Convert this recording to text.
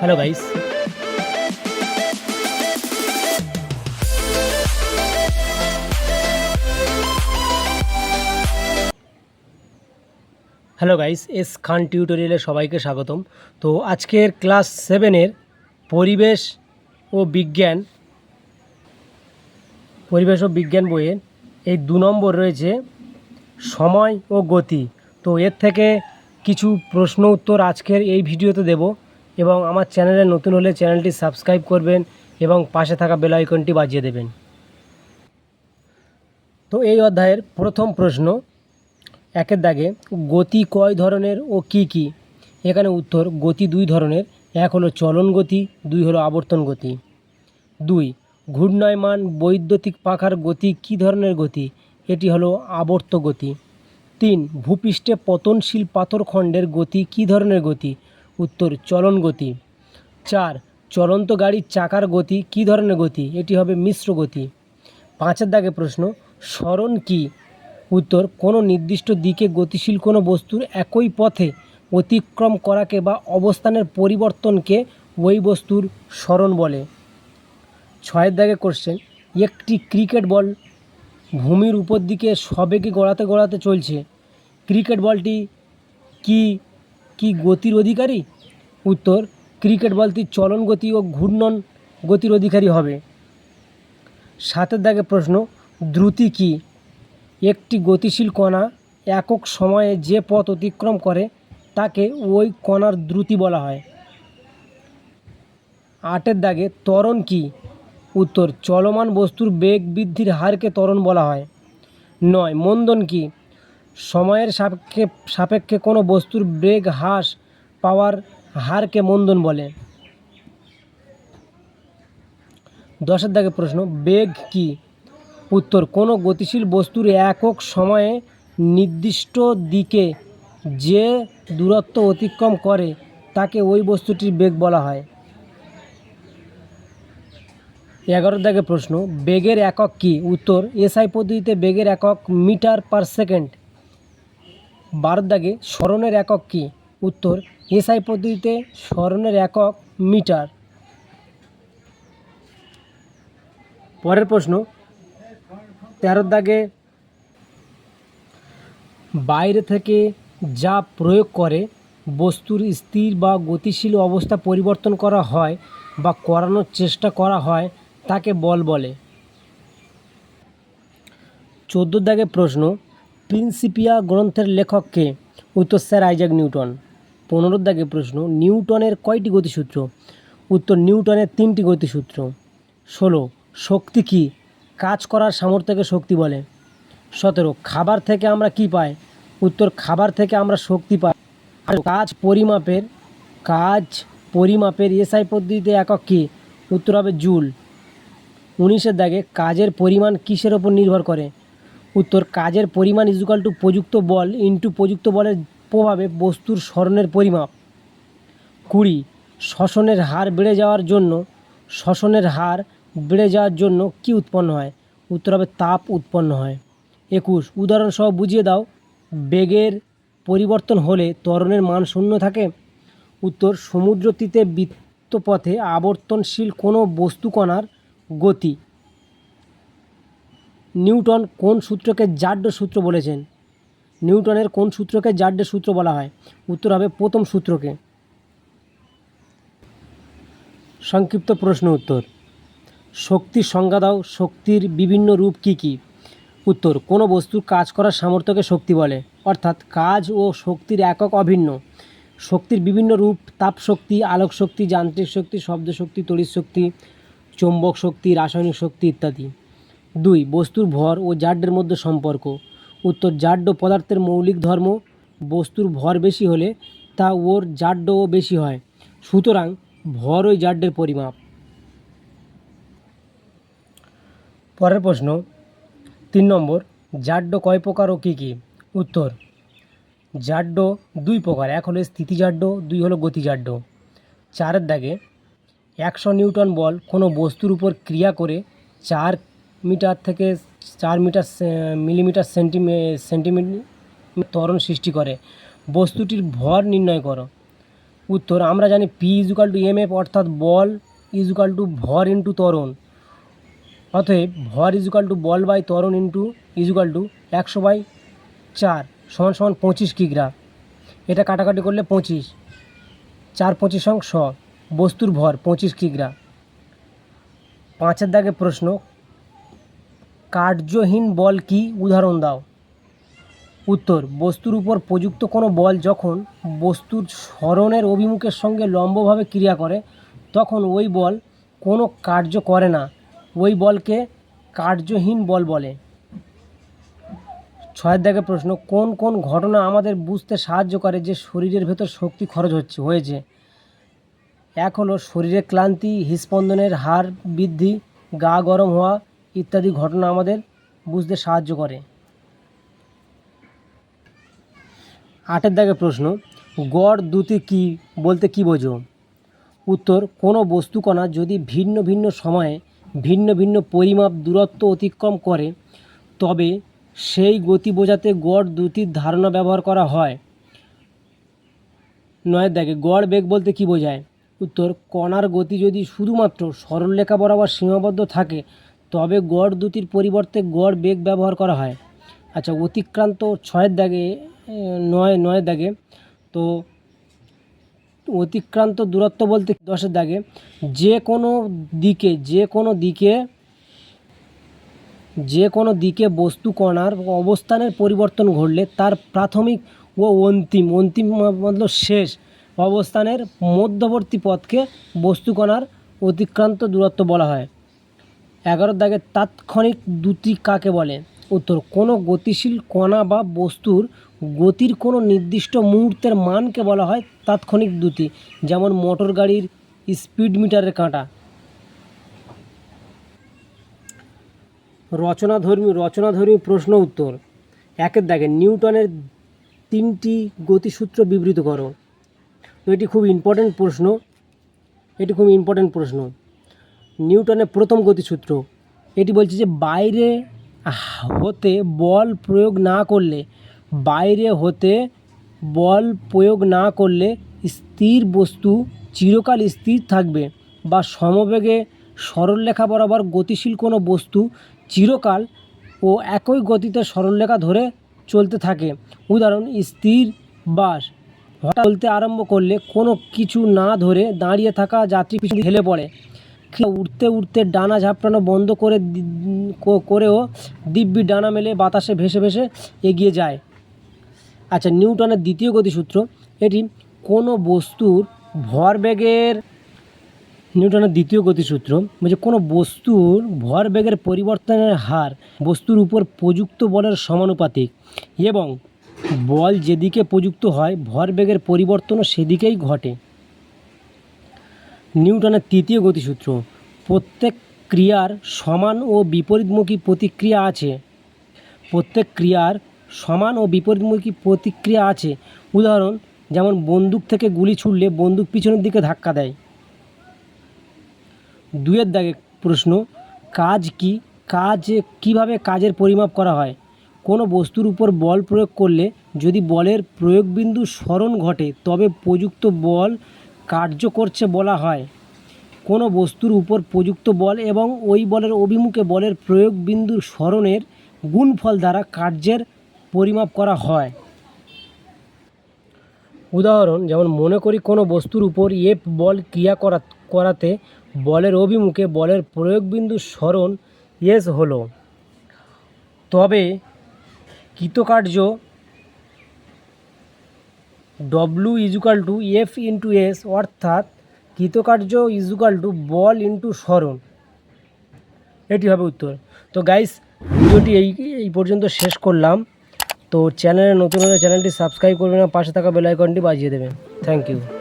Hello guys. Hello guys, S Khan টিউটোরিয়ালে সবাইকে স্বাগতম। তো আজকের ক্লাস সেভেনের পরিবেশ ও বিজ্ঞান, পরিবেশ ও বিজ্ঞান বইয়ের এই দু নম্বর রয়েছে সময় ও গতি। তো এর থেকে কিছু প্রশ্ন উত্তর আজকের এই ভিডিওতে দেব। এবং আমার চ্যানেলে নতুন হলে চ্যানেলটি সাবস্ক্রাইব করবেন এবং পাশে থাকা বেল আইকনটি বাজিয়ে দেবেন। তো এই অধ্যায়ের প্রথম প্রশ্ন, একের দাগে গতি কয় ধরনের ও কি কি? এখানে উত্তর, গতি দুই ধরনের, এক হলো চলন গতি, দুই হলো আবর্তন গতি। দুই, ঘূর্ণায়মান বৈদ্যুতিক পাখার গতি কী ধরনের গতি? এটি হলো আবর্ত গতি। তিন, ভূপৃষ্ঠে পতনশীল পাথরখণ্ডের গতি কী ধরনের গতি? উত্তর, চলন গতি। চার, চলন্ত গাড়ির চাকার গতি, কী ধরনের গতি? এটি হবে মিশ্র গতি। পাঁচের দাগে প্রশ্ন, স্মরণ কি? উত্তর, কোনো নির্দিষ্ট দিকে গতিশীল কোনো বস্তুর একই পথে অতিক্রম করাকে বা অবস্থানের পরিবর্তনকে ওই বস্তুর স্মরণ বলে। ছয়ের দাগে কোশ্চেন একটি ক্রিকেট বল ভূমির উপর দিকে সবেগে গড়াতে গড়াতে চলছে। ক্রিকেট বলটি কি কি গতির অধিকারী? উত্তর, ক্রিকেট বলটি চলন গতি ও ঘূর্ণন গতির অধিকারী হবে। সাতের দাগে প্রশ্ন, দ্রুতি কি? একটি গতিশীল কণা একক সময়ে যে পথ অতিক্রম করে, তাকে ওই কণার দ্রুতি বলা হয়। আটের দাগে, ত্বরণ কি? উত্তর, চলমান বস্তুর বেগ বৃদ্ধির হারকে ত্বরণ বলা হয়। নয়, মন্দন কি? সময়ের সাপেক্ষে সাপেক্ষে কোনো বস্তুর বেগ হ্রাস পাওয়ার হারকে মন্দন বলে। দশের দাগে প্রশ্ন, বেগ কি? উত্তর, কোনো গতিশীল বস্তুর একক সময়ে নির্দিষ্ট দিকে যে দূরত্ব অতিক্রম করে, তাকে ওই বস্তুটির বেগ বলা হয়। এগারো দাগে প্রশ্ন, বেগের একক কি? উত্তর, এসআই পদ্ধতিতে বেগের একক মিটার পার সেকেন্ড। বারো দাগে স্মরণের একক কি? উত্তর, এসআই পদ্ধতিতে স্মরণের একক মিটার। পরের প্রশ্ন তেরোর দাগে বাইরে থেকে যা প্রয়োগ করে বস্তুর স্থির বা গতিশীল অবস্থা পরিবর্তন করা হয় বা করানোর চেষ্টা করা হয়, তাকে বল বলে। চোদ্দোর দাগে প্রশ্ন প্রিন্সিপিয়া গ্রন্থের লেখককে উত্তর স্যার আইজাক নিউটন। পনেরো দাগে প্রশ্ন, নিউটনের কয়টি গতিসূত্র? উত্তর, নিউটনের তিনটি গতিসূত্র। ষোলো, শক্তি কী? কাজ করার সামর্থ্যকে শক্তি বলে। সতেরো, খাবার থেকে আমরা কি পাই? উত্তর, খাবার থেকে আমরা শক্তি পাই। আর কাজ পরিমাপের কাজ পরিমাপের এসআই পদ্ধতিতে একক কী? উত্তর হবে জুল। উনিশের দাগে কাজের পরিমাণ কিসের ওপর নির্ভর করে? উত্তর, কাজের পরিমাণ ইজুকাল টু প্রযুক্ত বল ইন্টু প্রযুক্ত বলের প্রভাবে বস্তুর স্মরণের পরিমাপ। কুড়ি, শ্বসনের হার বেড়ে যাওয়ার জন্য, শ্বসনের হার বেড়ে যাওয়ার জন্য কি উৎপন্ন হয়? উত্তর হবে তাপ উৎপন্ন হয়। একুশ, উদাহরণসহ বুঝিয়ে দাও, বেগের পরিবর্তন হলে ত্বরণের মান শূন্য থাকে। উত্তর, সমুদ্রতীতে বৃত্তপথে আবর্তনশীল কোনো বস্তুকণার গতি নিউটন কোন সূত্রকে জাড্য সূত্র বলেছেন? নিউটনের কোন সূত্রকে জাড্য সূত্র বলা হয়? উত্তর হবে প্রথম সূত্রকে। সংক্ষিপ্ত প্রশ্ন উত্তর। শক্তির সংজ্ঞা দাও, শক্তির বিভিন্ন রূপ কি কি? উত্তর, কোনো বস্তুর কাজ করার সামর্থ্যকে শক্তি বলে, অর্থাৎ কাজ ও শক্তির একক অভিন্ন। শক্তির বিভিন্ন রূপ তাপ শক্তি আলোক শক্তি যান্ত্রিক শক্তি শব্দ শক্তি তড়িৎ শক্তি, চৌম্বক শক্তি, রাসায়নিক শক্তি ইত্যাদি। দুই, বস্তুর ভর ও জাড্যের মধ্যে সম্পর্ক। উত্তর জাড্য পদার্থের মৌলিক ধর্ম। বস্তুর ভর বেশি হলে তা ওর জাড্যও বেশি হয়। সুতরাং ভর ওই জাড্যের পরিমাপ। পরের প্রশ্ন, তিন নম্বর জাড্য কয় প্রকার ও কী কী? উত্তর জাড্য দুই প্রকার, এক হলো স্থিতিজাড্য দুই হলো গতিজাড্য চারের দাগে একশো নিউটন বল কোনো বস্তুর উপর ক্রিয়া করে চার মিটার থেকে চার মিটার মিলিমিটার সেন্টিমে সেন্টিমিটার ত্বরণ সৃষ্টি করে। বস্তুটির ভর নির্ণয় করো। উত্তর, আমরা জানি P equal to M F অর্থাৎ বল ইজুকাল টু ভর ইন্টু ত্বরণ। অতএব ভর ইজুকাল টু বল বাই ত্বরণ ইন্টু ইজুকাল টু একশো বাই চার সমান সমান পঁচিশ কিগ্রা। এটা কাটাকাটি করলে পঁচিশ। চার পঁচিশ অং শ বস্তুর ভর পঁচিশ কিগ্রা। পাঁচের দাগে প্রশ্ন কার্যহীন বল কি? উদাহরণ দাও। উত্তর, বস্তুর উপর প্রযুক্ত কোনো বল যখন বস্তুর স্মরণের অভিমুখের সঙ্গে লম্বভাবে ক্রিয়া করে, তখন ওই বল কোনো কার্য করে না। ওই বলকে কার্যহীন বল বলে। ছয়ের দাগে প্রশ্ন, কোন কোন ঘটনা আমাদের বুঝতে সাহায্য করে যে শরীরের ভেতর শক্তি খরচ হচ্ছে, হয়েছে? এক হলো, শরীরে ক্লান্তি হৃস্পন্দনের হার বৃদ্ধি, গা গরম হওয়া ইত্যাদি ঘটনা আমাদের বুঝতে সাহায্য করে। আটের দাগে প্রশ্ন, গড় দুটি কি বলতে কি বোঝো? উত্তর, কোনো বস্তুকণা যদি ভিন্ন ভিন্ন সময়ে ভিন্ন ভিন্ন পরিমাপ দূরত্ব অতিক্রম করে, তবে সেই গতি বোঝাতে গড় দুটির ধারণা ব্যবহার করা হয়। নয়ের দাগে, গড় বেগ বলতে কি বোঝায়? উত্তর, কণার গতি যদি শুধুমাত্র সরলরেখা বরাবর সীমাবদ্ধ থাকে তবে গড় দুটির পরিবর্তে গড় বেগ ব্যবহার করা হয়। আচ্ছা অতিক্রান্ত ছয়ের দাগে নয় নয়ের দাগে, তো অতিক্রান্ত দূরত্ব বলতে দশের দাগে। যে কোনো দিকে, যে কোনো দিকে, যে কোনো দিকে বস্তু কণার অবস্থানের পরিবর্তন ঘটলে তার প্রাথমিক ও অন্তিম অন্তিম মতলব শেষ অবস্থানের মধ্যবর্তী পথকে বস্তু কণার অতিক্রান্ত দূরত্ব বলা হয়। এগারোর দাগে তাৎক্ষণিক দ্যুতি কাকে বলে? উত্তর, কোনো গতিশীল কণা বা বস্তুর গতির কোনো নির্দিষ্ট মুহূর্তের মানকে বলা হয় তাৎক্ষণিক দ্যুতি, যেমন মোটর গাড়ির স্পিড মিটারের কাঁটা। রচনাধর্মী রচনাধর্মী প্রশ্ন উত্তর, একের দাগে নিউটনের তিনটি গতিসূত্র বিবৃত করো। এটি খুব ইম্পর্ট্যান্ট প্রশ্ন। এটি খুব ইম্পর্ট্যান্ট প্রশ্ন। নিউটনের প্রথম গতিসূত্র। এটি বলছে যে বাইরে হতে বল প্রয়োগ না করলে, বাইরে হতে বল প্রয়োগ না করলে স্থির বস্তু চিরকাল স্থির থাকবে বা সমবেগে সরলরেখা বরাবর গতিশীল কোনো বস্তু চিরকাল ও একই গতিতে সরলরেখা ধরে চলতে থাকে। উদাহরণ, স্থির বাস। হঠাৎ চলতে আরম্ভ করলে কোনো কিছু না ধরে দাঁড়িয়ে থাকা যাত্রী পিছনে ঢেলে পড়ে। উঠতে উঠতে ডানা ঝাপটানো বন্ধ করে করেও দিব্যি ডানা মেলে বাতাসে ভেসে ভেসে এগিয়ে যায়। আচ্ছা নিউটনের দ্বিতীয় গতিসূত্র, এটি কোনো বস্তুর ভরবেগের নিউটনের দ্বিতীয় গতিসূত্র, বলছে কোনো বস্তুর ভরবেগের পরিবর্তনের হার বস্তুর উপর প্রযুক্ত বলের সমানুপাতিক এবং বল যেদিকে প্রযুক্ত হয়, ভরবেগের পরিবর্তনও সেদিকেই ঘটে। নিউটনের তৃতীয় গতিসূত্র। প্রত্যেক ক্রিয়ার সমান ও বিপরীতমুখী প্রতিক্রিয়া আছে। প্রত্যেক ক্রিয়ার সমান ও বিপরীতমুখী প্রতিক্রিয়া আছে। উদাহরণ, যেমন বন্দুক থেকে গুলি ছুড়লে বন্দুক পিছনের দিকে ধাক্কা দেয়। দুয়ের দাগে প্রশ্ন, কাজ কি? কাজ কীভাবে কাজের পরিমাপ করা হয়? কোনো বস্তুর উপর বল প্রয়োগ করলে যদি বলের প্রয়োগবিন্দু স্মরণ ঘটে, তবে প্রযুক্ত বল কার্য করছে বলা হয়। কোনো বস্তুর উপর প্রযুক্ত বল এবং ওই বলের অভিমুখে বলের প্রয়োগ বিন্দুর স্মরণের গুণফল দ্বারা কার্যের পরিমাপ করা হয়। উদাহরণ, যেমন মনে করি কোনো বস্তুর উপর এফ বল ক্রিয়া করা, করাতে বলের অভিমুখে বলের প্রয়োগবিন্দু স্মরণ এস হলো। তবে কৃতকার্য W equal to F into S অর্থাৎ কৃতকার্য ইজুকাল টু বল ইন্টু স্মরণ এটি হবে উত্তর। তো গাইস ভিডিওটি এই এই পর্যন্ত শেষ করলাম। তো চ্যানেলে নতুন হলে চ্যানেলটি সাবস্ক্রাইব করবেন পাশে থাকা বেলাইকনটি বাজিয়ে দেবেন থ্যাংক ইউ